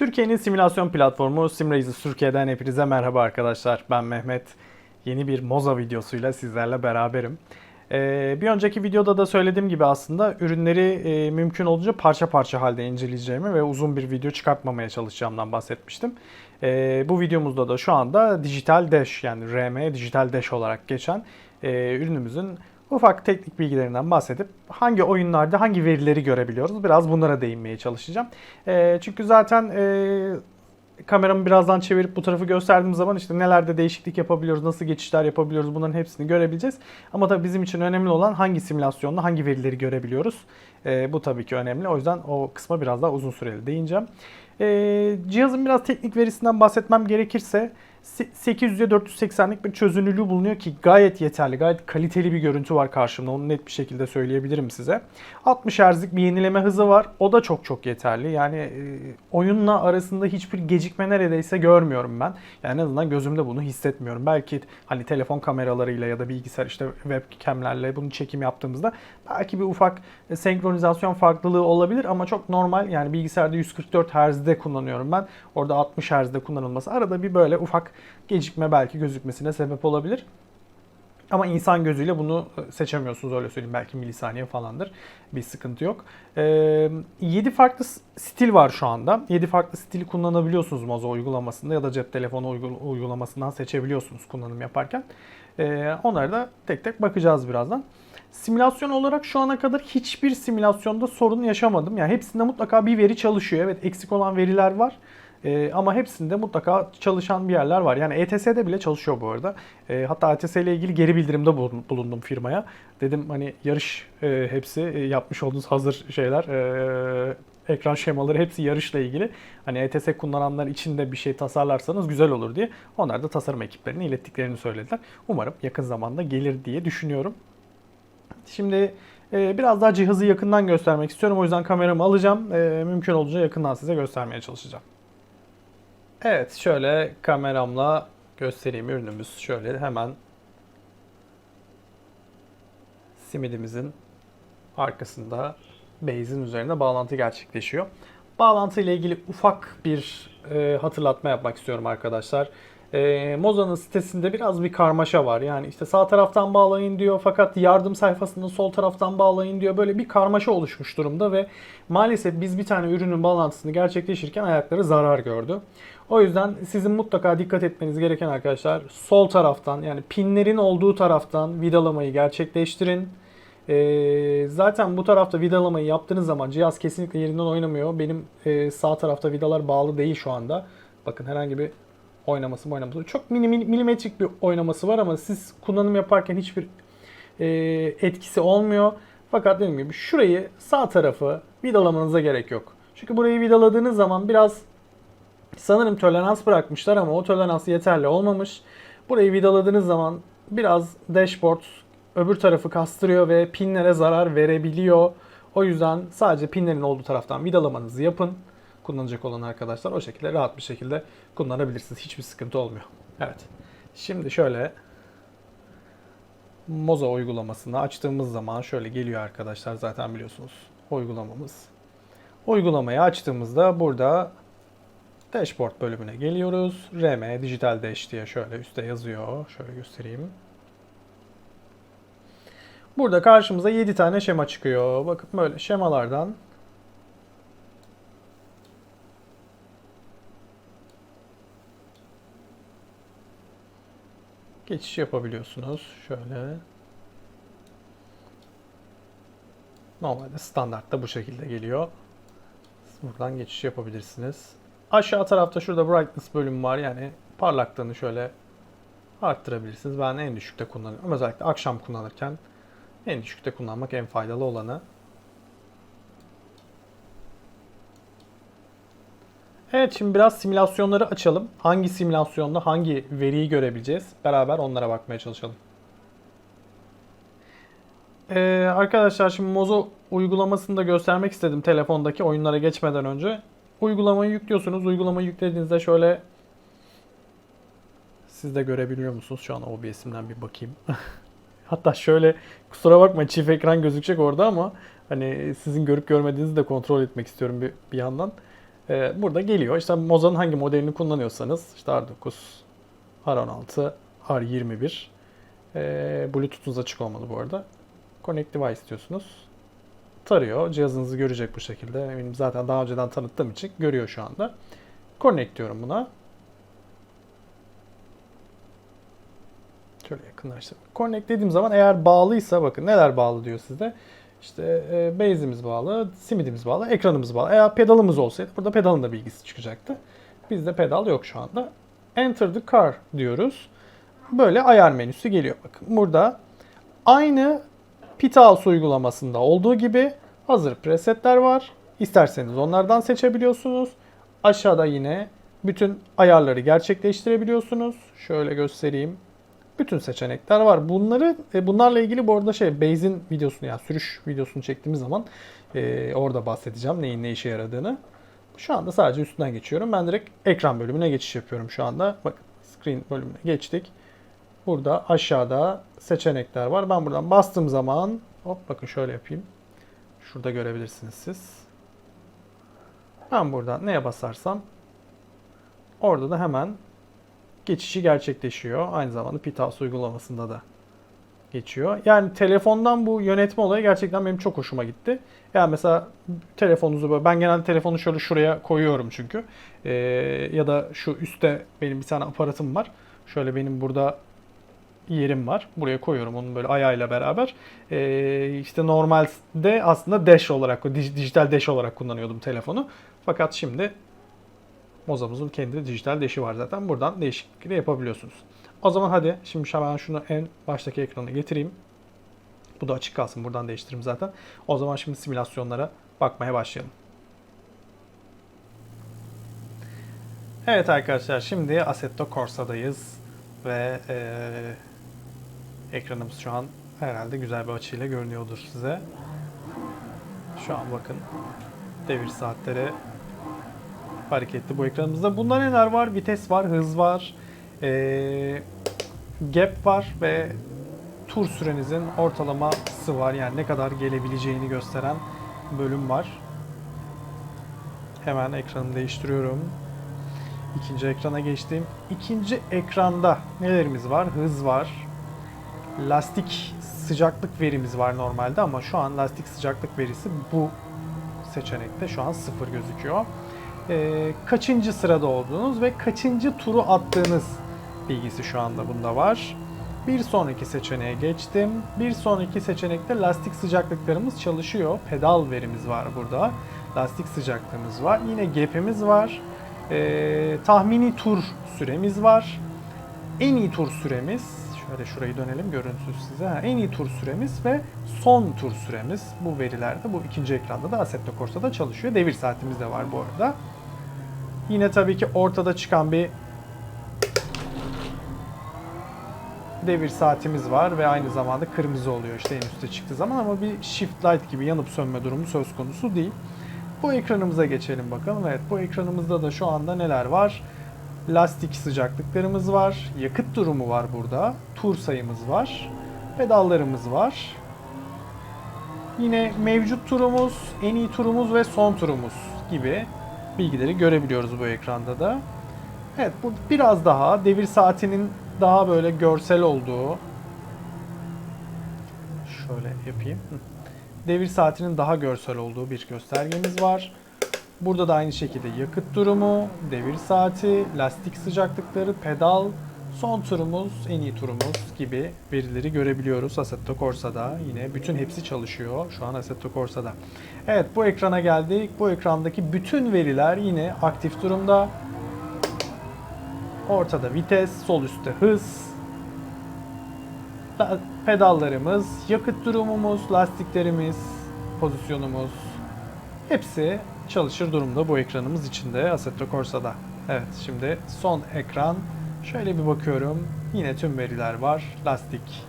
Türkiye'nin simülasyon platformu SimRaiser Türkiye'den hepinize merhaba arkadaşlar. Ben Mehmet. Yeni bir Moza videosuyla sizlerle beraberim. Ee, bir önceki videoda da söylediğim gibi aslında ürünleri e, mümkün olduğunca parça parça halde inceleyeceğimi ve uzun bir video çıkartmamaya çalışacağımdan bahsetmiştim. Ee, bu videomuzda da şu anda Digital Dash yani RM Digital Dash olarak geçen e, ürünümüzün ufak teknik bilgilerinden bahsedip hangi oyunlarda hangi verileri görebiliyoruz biraz bunlara değinmeye çalışacağım. E, çünkü zaten e, kameramı birazdan çevirip bu tarafı gösterdiğim zaman işte nelerde değişiklik yapabiliyoruz, nasıl geçişler yapabiliyoruz bunların hepsini görebileceğiz. Ama tabii bizim için önemli olan hangi simülasyonda hangi verileri görebiliyoruz. E, bu tabii ki önemli. O yüzden o kısma biraz daha uzun süreli değineceğim. E, cihazın biraz teknik verisinden bahsetmem gerekirse 800'e 480'lik bir çözünürlüğü bulunuyor ki gayet yeterli, gayet kaliteli bir görüntü var karşımda. Onu net bir şekilde söyleyebilirim size. 60 Hz'lik bir yenileme hızı var. O da çok çok yeterli. Yani e, oyunla arasında hiçbir gecikme neredeyse görmüyorum ben. Yani en azından gözümde bunu hissetmiyorum. Belki hani telefon kameralarıyla ya da bilgisayar işte webcamlerle bunu çekim yaptığımızda belki bir ufak senkronizasyon farklılığı olabilir ama çok normal. Yani bilgisayarda 144 Hz'de kullanıyorum ben. Orada 60 Hz'de kullanılması arada bir böyle ufak gecikme belki gözükmesine sebep olabilir. Ama insan gözüyle bunu seçemiyorsunuz öyle söyleyeyim. Belki milisaniye falandır. Bir sıkıntı yok. Ee, 7 farklı stil var şu anda. 7 farklı stili kullanabiliyorsunuz Mozo uygulamasında ya da cep telefonu uygulamasından seçebiliyorsunuz kullanım yaparken. Ee, onlara da tek tek bakacağız birazdan. Simülasyon olarak şu ana kadar hiçbir simülasyonda sorun yaşamadım. Yani hepsinde mutlaka bir veri çalışıyor. Evet eksik olan veriler var. E, ama hepsinde mutlaka çalışan bir yerler var. Yani ETS'de bile çalışıyor bu arada. E, hatta ETS ile ilgili geri bildirimde bulundum firmaya. Dedim hani yarış e, hepsi e, yapmış olduğunuz hazır şeyler. E, ekran şemaları hepsi yarışla ilgili. Hani ETS kullananlar için de bir şey tasarlarsanız güzel olur diye. Onlar da tasarım ekiplerine ilettiklerini söylediler. Umarım yakın zamanda gelir diye düşünüyorum. Şimdi e, biraz daha cihazı yakından göstermek istiyorum. O yüzden kameramı alacağım. E, mümkün olduğunca yakından size göstermeye çalışacağım. Evet şöyle kameramla göstereyim ürünümüz. Şöyle hemen simidimizin arkasında base'in üzerinde bağlantı gerçekleşiyor. Bağlantı ile ilgili ufak bir e, hatırlatma yapmak istiyorum arkadaşlar. E, Moza'nın sitesinde biraz bir karmaşa var. Yani işte sağ taraftan bağlayın diyor fakat yardım sayfasında sol taraftan bağlayın diyor. Böyle bir karmaşa oluşmuş durumda ve maalesef biz bir tane ürünün bağlantısını gerçekleştirirken ayakları zarar gördü. O yüzden sizin mutlaka dikkat etmeniz gereken arkadaşlar sol taraftan yani pinlerin olduğu taraftan vidalamayı gerçekleştirin. Ee, zaten bu tarafta vidalamayı yaptığınız zaman cihaz kesinlikle yerinden oynamıyor. Benim e, sağ tarafta vidalar bağlı değil şu anda. Bakın herhangi bir oynaması oynaması. Çok mini, milimetrik bir oynaması var ama siz kullanım yaparken hiçbir e, etkisi olmuyor. Fakat dediğim gibi şurayı sağ tarafı vidalamanıza gerek yok. Çünkü burayı vidaladığınız zaman biraz sanırım tolerans bırakmışlar ama o tolerans yeterli olmamış. Burayı vidaladığınız zaman biraz dashboard öbür tarafı kastırıyor ve pinlere zarar verebiliyor. O yüzden sadece pinlerin olduğu taraftan vidalamanızı yapın kullanacak olan arkadaşlar o şekilde rahat bir şekilde kullanabilirsiniz. Hiçbir sıkıntı olmuyor. Evet. Şimdi şöyle Moza uygulamasını açtığımız zaman şöyle geliyor arkadaşlar zaten biliyorsunuz uygulamamız. Uygulamayı açtığımızda burada Dashboard bölümüne geliyoruz. RM Digital Dash diye şöyle üstte yazıyor. Şöyle göstereyim. Burada karşımıza 7 tane şema çıkıyor. Bakın böyle şemalardan geçiş yapabiliyorsunuz. Şöyle. Normalde standartta bu şekilde geliyor. Buradan geçiş yapabilirsiniz. Aşağı tarafta şurada brightness bölümü var. Yani parlaklığını şöyle arttırabilirsiniz. Ben en düşükte kullanıyorum. Özellikle akşam kullanırken en düşükte kullanmak en faydalı olanı. Evet şimdi biraz simülasyonları açalım. Hangi simülasyonda hangi veriyi görebileceğiz? Beraber onlara bakmaya çalışalım. Ee, arkadaşlar şimdi Mozo uygulamasını da göstermek istedim telefondaki oyunlara geçmeden önce. Uygulamayı yüklüyorsunuz. Uygulamayı yüklediğinizde şöyle siz de görebiliyor musunuz? Şu an OBS'imden bir bakayım. Hatta şöyle kusura bakma çift ekran gözükecek orada ama hani sizin görüp görmediğinizi de kontrol etmek istiyorum bir, bir yandan. Ee, burada geliyor. İşte Moza'nın hangi modelini kullanıyorsanız işte R9, R16, R21. Ee, Bluetooth'unuz açık olmalı bu arada. Connect device diyorsunuz. Tarıyor. Cihazınızı görecek bu şekilde. Eminim zaten daha önceden tanıttığım için görüyor şu anda. Connect diyorum buna. Şöyle yakınlaştırayım. Connect dediğim zaman eğer bağlıysa bakın neler bağlı diyor sizde. İşte e, base'imiz bağlı, simidimiz bağlı, ekranımız bağlı. Eğer pedalımız olsaydı burada pedalın da bilgisi çıkacaktı. Bizde pedal yok şu anda. Enter the car diyoruz. Böyle ayar menüsü geliyor. Bakın burada aynı Pitaus uygulamasında olduğu gibi hazır presetler var. İsterseniz onlardan seçebiliyorsunuz. Aşağıda yine bütün ayarları gerçekleştirebiliyorsunuz. Şöyle göstereyim. Bütün seçenekler var. Bunları e, bunlarla ilgili bu arada şey Base'in videosunu yani sürüş videosunu çektiğimiz zaman e, orada bahsedeceğim neyin ne işe yaradığını. Şu anda sadece üstünden geçiyorum. Ben direkt ekran bölümüne geçiş yapıyorum şu anda. Bakın screen bölümüne geçtik. Burada aşağıda seçenekler var. Ben buradan bastığım zaman hop bakın şöyle yapayım. Şurada görebilirsiniz siz. Ben buradan neye basarsam orada da hemen geçişi gerçekleşiyor. Aynı zamanda Pitas uygulamasında da geçiyor. Yani telefondan bu yönetme olayı gerçekten benim çok hoşuma gitti. Yani mesela telefonunuzu böyle ben genelde telefonu şöyle şuraya koyuyorum çünkü. Ee, ya da şu üstte benim bir tane aparatım var. Şöyle benim burada yerim var. Buraya koyuyorum onun böyle ayağıyla beraber. Ee, işte normalde aslında dash olarak, dij- dijital dash olarak kullanıyordum telefonu. Fakat şimdi Moza'mızın kendi dijital dash'i var zaten. Buradan değişiklikleri yapabiliyorsunuz. O zaman hadi şimdi hemen şunu en baştaki ekrana getireyim. Bu da açık kalsın. Buradan değiştiririm zaten. O zaman şimdi simülasyonlara bakmaya başlayalım. Evet arkadaşlar şimdi Assetto Corsa'dayız ve eee, ekranımız şu an herhalde güzel bir açıyla görünüyordur size. Şu an bakın devir saatleri hareketli bu ekranımızda. Bunda neler var? Vites var, hız var, eee, gap var ve tur sürenizin ortalaması var. Yani ne kadar gelebileceğini gösteren bölüm var. Hemen ekranı değiştiriyorum. İkinci ekrana geçtim. İkinci ekranda nelerimiz var? Hız var. Lastik sıcaklık verimiz var normalde ama şu an lastik sıcaklık verisi bu seçenekte şu an sıfır gözüküyor. Ee, kaçıncı sırada olduğunuz ve kaçıncı turu attığınız bilgisi şu anda bunda var. Bir sonraki seçeneğe geçtim. Bir sonraki seçenekte lastik sıcaklıklarımız çalışıyor. Pedal verimiz var burada. Lastik sıcaklığımız var. Yine gap'imiz var. Ee, tahmini tur süremiz var. En iyi tur süremiz, şöyle şurayı dönelim görüntüsü size. Ha, en iyi tur süremiz ve son tur süremiz bu verilerde bu ikinci ekranda da Assetto Corsa'da çalışıyor. Devir saatimiz de var bu arada. Yine tabii ki ortada çıkan bir devir saatimiz var ve aynı zamanda kırmızı oluyor işte en üstte çıktığı zaman ama bir shift light gibi yanıp sönme durumu söz konusu değil. Bu ekranımıza geçelim bakalım. Evet bu ekranımızda da şu anda neler var? Lastik sıcaklıklarımız var, yakıt durumu var burada, tur sayımız var, pedallarımız var. Yine mevcut turumuz, en iyi turumuz ve son turumuz gibi bilgileri görebiliyoruz bu ekranda da. Evet bu biraz daha devir saatinin daha böyle görsel olduğu şöyle yapayım. Devir saatinin daha görsel olduğu bir göstergemiz var. Burada da aynı şekilde yakıt durumu, devir saati, lastik sıcaklıkları, pedal, son turumuz, en iyi turumuz gibi verileri görebiliyoruz Assetto Corsa'da. Yine bütün hepsi çalışıyor şu an Assetto Corsa'da. Evet bu ekrana geldik. Bu ekrandaki bütün veriler yine aktif durumda. Ortada vites, sol üstte hız, La- pedallarımız, yakıt durumumuz, lastiklerimiz, pozisyonumuz hepsi çalışır durumda bu ekranımız içinde Assetto Corsa'da. Evet şimdi son ekran. Şöyle bir bakıyorum. Yine tüm veriler var. Lastik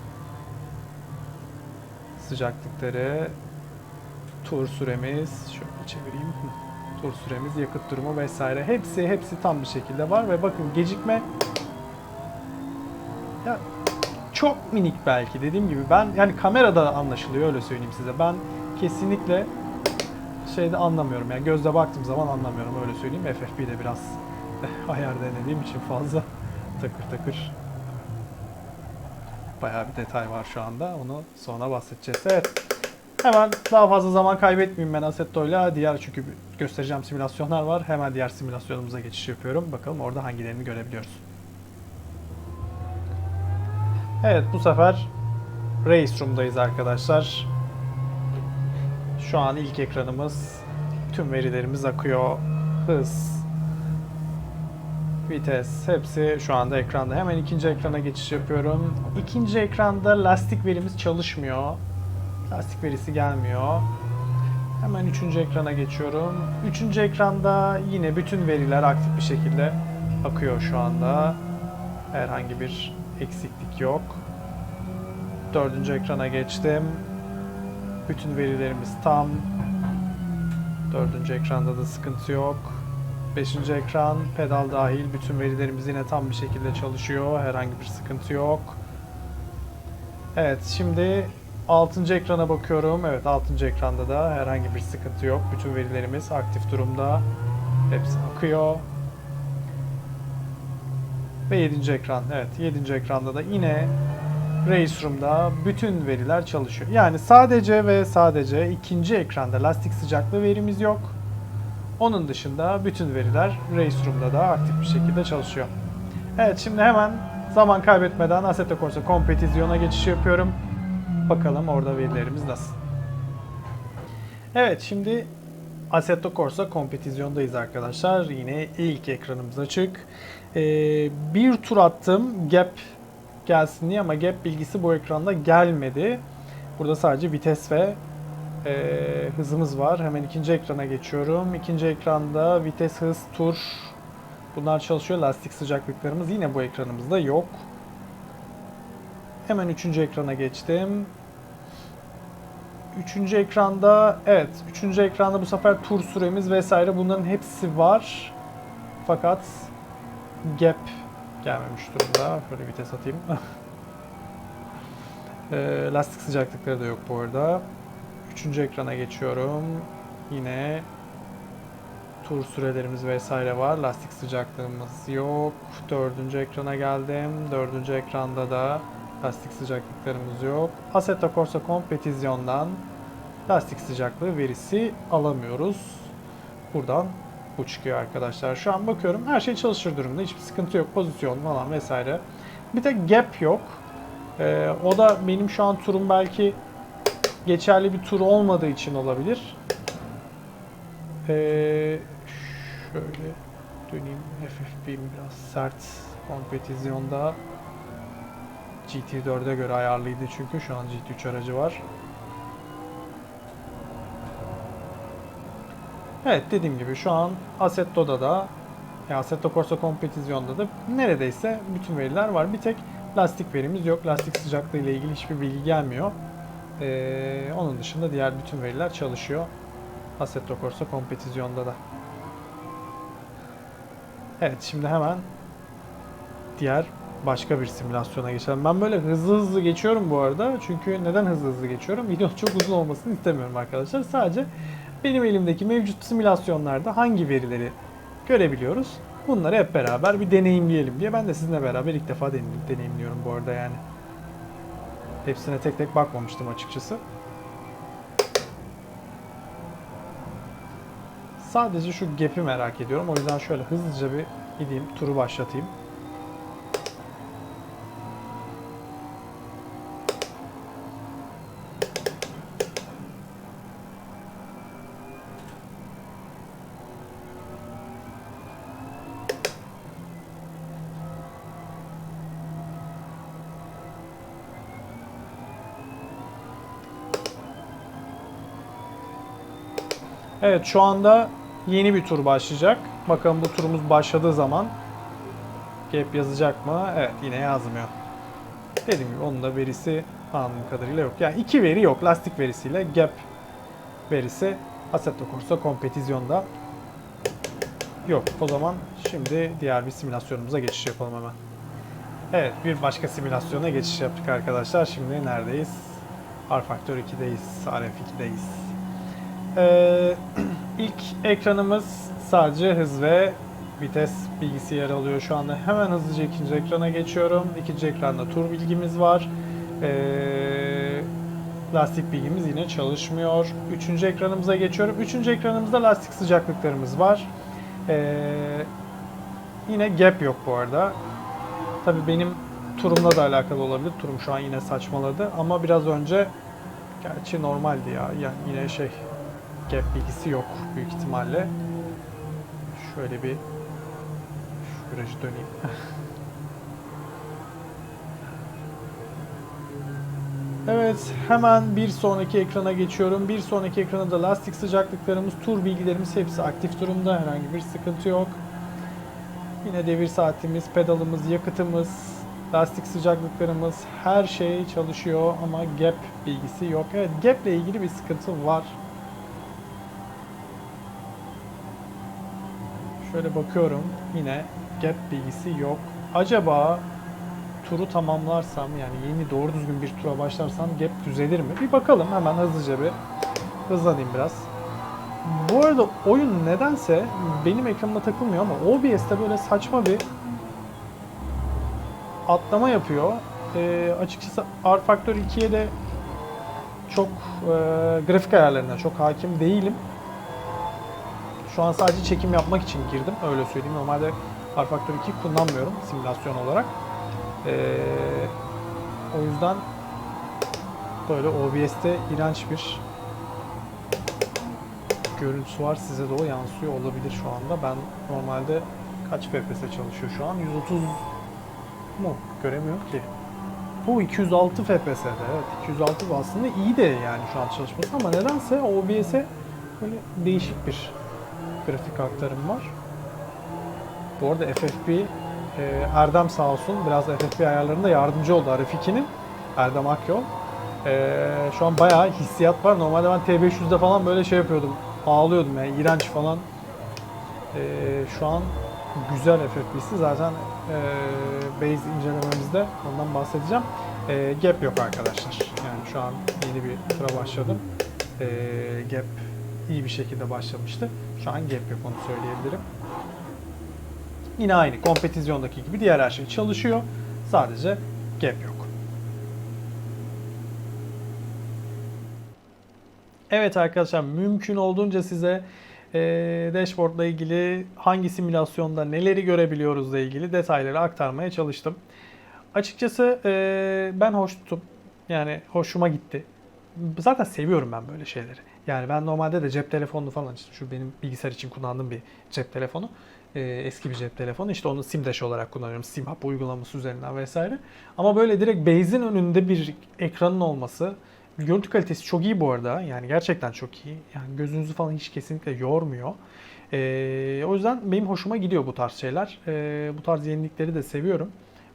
sıcaklıkları, tur süremiz, şöyle çevireyim. Tur süremiz, yakıt durumu vesaire. Hepsi hepsi tam bir şekilde var ve bakın gecikme ya çok minik belki dediğim gibi ben yani kamerada anlaşılıyor öyle söyleyeyim size. Ben kesinlikle şeyde anlamıyorum. Yani gözle baktığım zaman anlamıyorum öyle söyleyeyim. FFP'de biraz ayar denediğim için fazla takır takır bayağı bir detay var şu anda. Onu sonra bahsedeceğiz. Evet. Hemen daha fazla zaman kaybetmeyeyim ben Assetto'yla. Diğer çünkü göstereceğim simülasyonlar var. Hemen diğer simülasyonumuza geçiş yapıyorum. Bakalım orada hangilerini görebiliyoruz. Evet bu sefer Race Room'dayız arkadaşlar. Şu an ilk ekranımız. Tüm verilerimiz akıyor. Hız, vites hepsi şu anda ekranda. Hemen ikinci ekrana geçiş yapıyorum. İkinci ekranda lastik verimiz çalışmıyor. Lastik verisi gelmiyor. Hemen üçüncü ekrana geçiyorum. Üçüncü ekranda yine bütün veriler aktif bir şekilde akıyor şu anda. Herhangi bir eksiklik yok. Dördüncü ekrana geçtim. Bütün verilerimiz tam. Dördüncü ekranda da sıkıntı yok. Beşinci ekran pedal dahil bütün verilerimiz yine tam bir şekilde çalışıyor. Herhangi bir sıkıntı yok. Evet şimdi 6. ekrana bakıyorum. Evet 6. ekranda da herhangi bir sıkıntı yok. Bütün verilerimiz aktif durumda. Hepsi akıyor. Ve 7. ekran. Evet 7. ekranda da yine Race Room'da bütün veriler çalışıyor. Yani sadece ve sadece ikinci ekranda lastik sıcaklığı verimiz yok. Onun dışında bütün veriler Race Room'da da aktif bir şekilde çalışıyor. Evet şimdi hemen zaman kaybetmeden Assetto Corsa Competition'a geçiş yapıyorum. Bakalım orada verilerimiz nasıl. Evet şimdi Assetto Corsa Competition'dayız arkadaşlar. Yine ilk ekranımız açık. Ee, bir tur attım gap gelsin diye ama gap bilgisi bu ekranda gelmedi. Burada sadece vites ve e, hızımız var. Hemen ikinci ekrana geçiyorum. İkinci ekranda vites, hız, tur bunlar çalışıyor. Lastik sıcaklıklarımız yine bu ekranımızda yok. Hemen üçüncü ekrana geçtim. Üçüncü ekranda evet üçüncü ekranda bu sefer tur süremiz vesaire bunların hepsi var. Fakat gap gelmemiş durumda. Şöyle vites atayım. E, lastik sıcaklıkları da yok bu arada. Üçüncü ekrana geçiyorum. Yine tur sürelerimiz vesaire var. Lastik sıcaklığımız yok. Dördüncü ekrana geldim. Dördüncü ekranda da lastik sıcaklıklarımız yok. Assetto Corsa Competition'dan lastik sıcaklığı verisi alamıyoruz. Buradan bu çıkıyor arkadaşlar. Şu an bakıyorum her şey çalışır durumda. Hiçbir sıkıntı yok. Pozisyon falan vesaire. Bir tek gap yok. Ee, o da benim şu an turum belki geçerli bir tur olmadığı için olabilir. Ee, şöyle döneyim. FFP'm biraz sert kompetisyonda. GT4'e göre ayarlıydı çünkü şu an GT3 aracı var. Evet dediğim gibi şu an Assetto'da da ya Assetto Corsa Competition'da da neredeyse bütün veriler var. Bir tek lastik verimiz yok. Lastik sıcaklığı ile ilgili hiçbir bilgi gelmiyor. Ee, onun dışında diğer bütün veriler çalışıyor. Assetto Corsa Competition'da da. Evet şimdi hemen diğer başka bir simülasyona geçelim. Ben böyle hızlı hızlı geçiyorum bu arada. Çünkü neden hızlı hızlı geçiyorum? Video çok uzun olmasını istemiyorum arkadaşlar. Sadece benim elimdeki mevcut simülasyonlarda hangi verileri görebiliyoruz? Bunları hep beraber bir deneyimleyelim diye. Ben de sizinle beraber ilk defa deneyim- deneyimliyorum bu arada yani. Hepsine tek tek bakmamıştım açıkçası. Sadece şu gap'i merak ediyorum. O yüzden şöyle hızlıca bir gideyim, turu başlatayım. Evet şu anda yeni bir tur başlayacak. Bakalım bu turumuz başladığı zaman gap yazacak mı? Evet yine yazmıyor. Dediğim gibi onun da verisi anladığım kadarıyla yok. Yani iki veri yok. Lastik verisiyle gap verisi Assetto Corsa Competition'da yok. O zaman şimdi diğer bir simülasyonumuza geçiş yapalım hemen. Evet bir başka simülasyona geçiş yaptık arkadaşlar. Şimdi neredeyiz? R Factor 2'deyiz. RF2'deyiz. Ee, ilk ekranımız sadece hız ve vites bilgisi yer alıyor şu anda. Hemen hızlıca ikinci ekrana geçiyorum. İkinci ekranda tur bilgimiz var. Ee, lastik bilgimiz yine çalışmıyor. Üçüncü ekranımıza geçiyorum. Üçüncü ekranımızda lastik sıcaklıklarımız var. Ee, yine gap yok bu arada. Tabii benim turumla da alakalı olabilir. Turum şu an yine saçmaladı ama biraz önce gerçi normaldi ya. Yani yine şey gap bilgisi yok büyük ihtimalle. Şöyle bir şu virajı döneyim. Evet, hemen bir sonraki ekrana geçiyorum. Bir sonraki ekrana da lastik sıcaklıklarımız, tur bilgilerimiz hepsi aktif durumda. Herhangi bir sıkıntı yok. Yine devir saatimiz, pedalımız, yakıtımız, lastik sıcaklıklarımız her şey çalışıyor ama gap bilgisi yok. Evet, gap ile ilgili bir sıkıntı var. Şöyle bakıyorum. Yine gap bilgisi yok. Acaba turu tamamlarsam yani yeni doğru düzgün bir tura başlarsam gap düzelir mi? Bir bakalım hemen hızlıca bir hızlanayım biraz. Bu arada oyun nedense benim ekranıma takılmıyor ama OBS'te böyle saçma bir atlama yapıyor. Ee, açıkçası R Factor 2'ye de çok e, grafik ayarlarına çok hakim değilim. Şu an sadece çekim yapmak için girdim. Öyle söyleyeyim. Normalde R Factor 2 kullanmıyorum simülasyon olarak. Ee, o yüzden böyle OBS'te iğrenç bir görüntüsü var. Size de o yansıyor olabilir şu anda. Ben normalde kaç FPS çalışıyor şu an? 130 mu? Göremiyorum ki. Bu 206 FPS'de. Evet 206 bu aslında iyi de yani şu an çalışması ama nedense OBS'e böyle değişik bir grafik aktarım var. Bu arada FFP e, Erdem sağ olsun biraz FFP ayarlarında yardımcı oldu RF2'nin. Erdem Akyol. E, şu an bayağı hissiyat var. Normalde ben T500'de falan böyle şey yapıyordum. Ağlıyordum yani iğrenç falan. E, şu an güzel FFP'si zaten e, base incelememizde ondan bahsedeceğim. E, gap yok arkadaşlar. Yani şu an yeni bir tura başladım. E, gap iyi bir şekilde başlamıştı. Şu an gap yok onu söyleyebilirim. Yine aynı kompetisyondaki gibi diğer her şey çalışıyor. Sadece gap yok. Evet arkadaşlar mümkün olduğunca size e, dashboardla ilgili hangi simülasyonda neleri görebiliyoruzla ilgili detayları aktarmaya çalıştım. Açıkçası e, ben hoş tuttum. Yani hoşuma gitti. Zaten seviyorum ben böyle şeyleri. Yani ben normalde de cep telefonunu falan işte şu benim bilgisayar için kullandığım bir cep telefonu. E, eski bir cep telefonu. İşte onu SIM-Dash olarak kullanıyorum. SIM-Hub uygulaması üzerinden vesaire. Ama böyle direkt base'in önünde bir ekranın olması Görüntü kalitesi çok iyi bu arada. Yani gerçekten çok iyi. Yani gözünüzü falan hiç kesinlikle yormuyor. Ee, o yüzden benim hoşuma gidiyor bu tarz şeyler. Ee, bu tarz yenilikleri de seviyorum.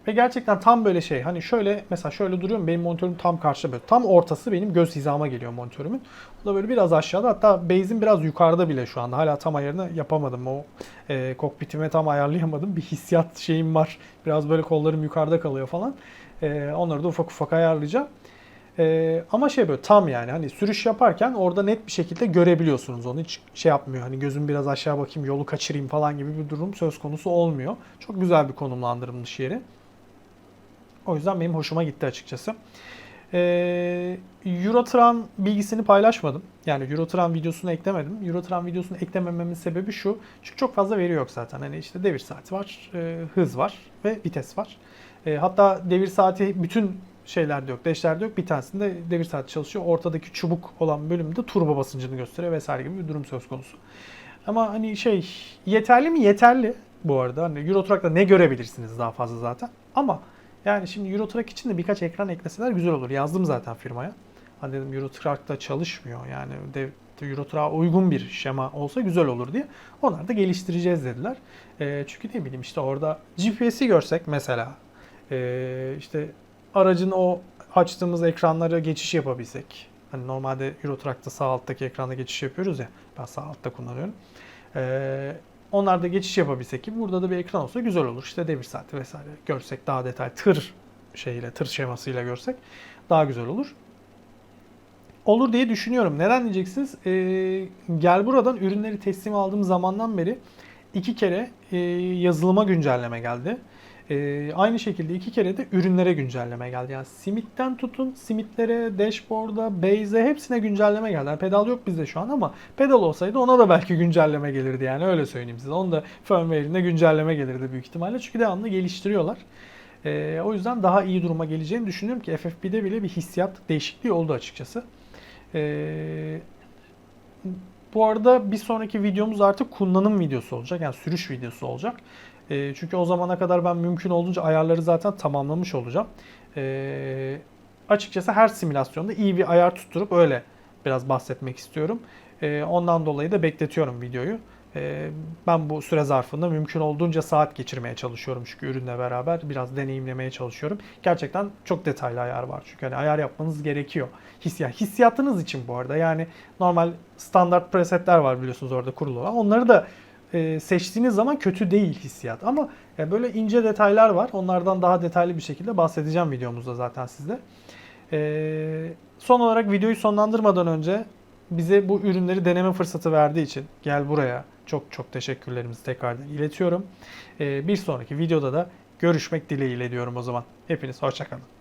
Ve gerçekten tam böyle şey hani şöyle mesela şöyle duruyorum benim monitörüm tam karşıda böyle tam ortası benim göz hizama geliyor monitörümün. Bu da böyle biraz aşağıda hatta base'in biraz yukarıda bile şu anda hala tam ayarını yapamadım o e, kokpitime tam ayarlayamadım bir hissiyat şeyim var biraz böyle kollarım yukarıda kalıyor falan e, onları da ufak ufak ayarlayacağım. Ee, ama şey böyle tam yani hani sürüş yaparken orada net bir şekilde görebiliyorsunuz onu. Hiç şey yapmıyor hani gözüm biraz aşağı bakayım yolu kaçırayım falan gibi bir durum söz konusu olmuyor. Çok güzel bir konumlandırılmış yeri. O yüzden benim hoşuma gitti açıkçası. Ee, Eurotran bilgisini paylaşmadım. Yani Eurotran videosunu eklemedim. Eurotran videosunu eklemememin sebebi şu. Çünkü çok fazla veri yok zaten. Hani işte devir saati var, e, hız var ve vites var. E, hatta devir saati bütün şeylerde yok, dash'lerde yok. Bir tanesinde devir saati çalışıyor. Ortadaki çubuk olan bölümde turbo basıncını gösteriyor vesaire gibi bir durum söz konusu. Ama hani şey yeterli mi? Yeterli bu arada. Hani Euro Truck'ta ne görebilirsiniz daha fazla zaten. Ama yani şimdi Euro Truck için de birkaç ekran ekleseler güzel olur. Yazdım zaten firmaya. Hani dedim Euro Truck'ta çalışmıyor. Yani dev, Euro Truck'a uygun bir şema olsa güzel olur diye. Onlar da geliştireceğiz dediler. E, çünkü ne bileyim işte orada GPS'i görsek mesela e, işte aracın o açtığımız ekranlara geçiş yapabilsek. Hani normalde Euro Truck'ta sağ alttaki ekranda geçiş yapıyoruz ya. Ben sağ altta kullanıyorum. Ee, onlarda geçiş yapabilsek ki burada da bir ekran olsa güzel olur. İşte devir saati vesaire görsek daha detay tır şeyiyle, tır şemasıyla görsek daha güzel olur. olur diye düşünüyorum. Neden diyeceksiniz? Ee, gel buradan ürünleri teslim aldığım zamandan beri iki kere e, yazılıma güncelleme geldi. Ee, aynı şekilde iki kere de ürünlere güncelleme geldi. Yani simitten tutun simitlere, dashboard'a, base'e hepsine güncelleme geldi. Yani pedal yok bizde şu an ama pedal olsaydı ona da belki güncelleme gelirdi yani öyle söyleyeyim size. Onun da firmware'ine güncelleme gelirdi büyük ihtimalle. Çünkü devamlı geliştiriyorlar. Ee, o yüzden daha iyi duruma geleceğini düşünüyorum ki FFP'de bile bir hissiyat değişikliği oldu açıkçası. Ee, bu arada bir sonraki videomuz artık kullanım videosu olacak. Yani sürüş videosu olacak. Ee, çünkü o zamana kadar ben mümkün olduğunca ayarları zaten tamamlamış olacağım. Ee, açıkçası her simülasyonda iyi bir ayar tutturup öyle biraz bahsetmek istiyorum. Ee, ondan dolayı da bekletiyorum videoyu. Ee, ben bu süre zarfında mümkün olduğunca saat geçirmeye çalışıyorum çünkü ürünle beraber biraz deneyimlemeye çalışıyorum. Gerçekten çok detaylı ayar var çünkü hani ayar yapmanız gerekiyor. Hissiyat, hissiyatınız için bu arada yani normal standart presetler var biliyorsunuz orada kurulu olan. Onları da e, seçtiğiniz zaman kötü değil hissiyat ama e, böyle ince detaylar var. Onlardan daha detaylı bir şekilde bahsedeceğim videomuzda zaten sizde. E, son olarak videoyu sonlandırmadan önce bize bu ürünleri deneme fırsatı verdiği için gel buraya çok çok teşekkürlerimizi tekrardan iletiyorum. E, bir sonraki videoda da görüşmek dileğiyle diyorum o zaman. Hepiniz hoşçakalın.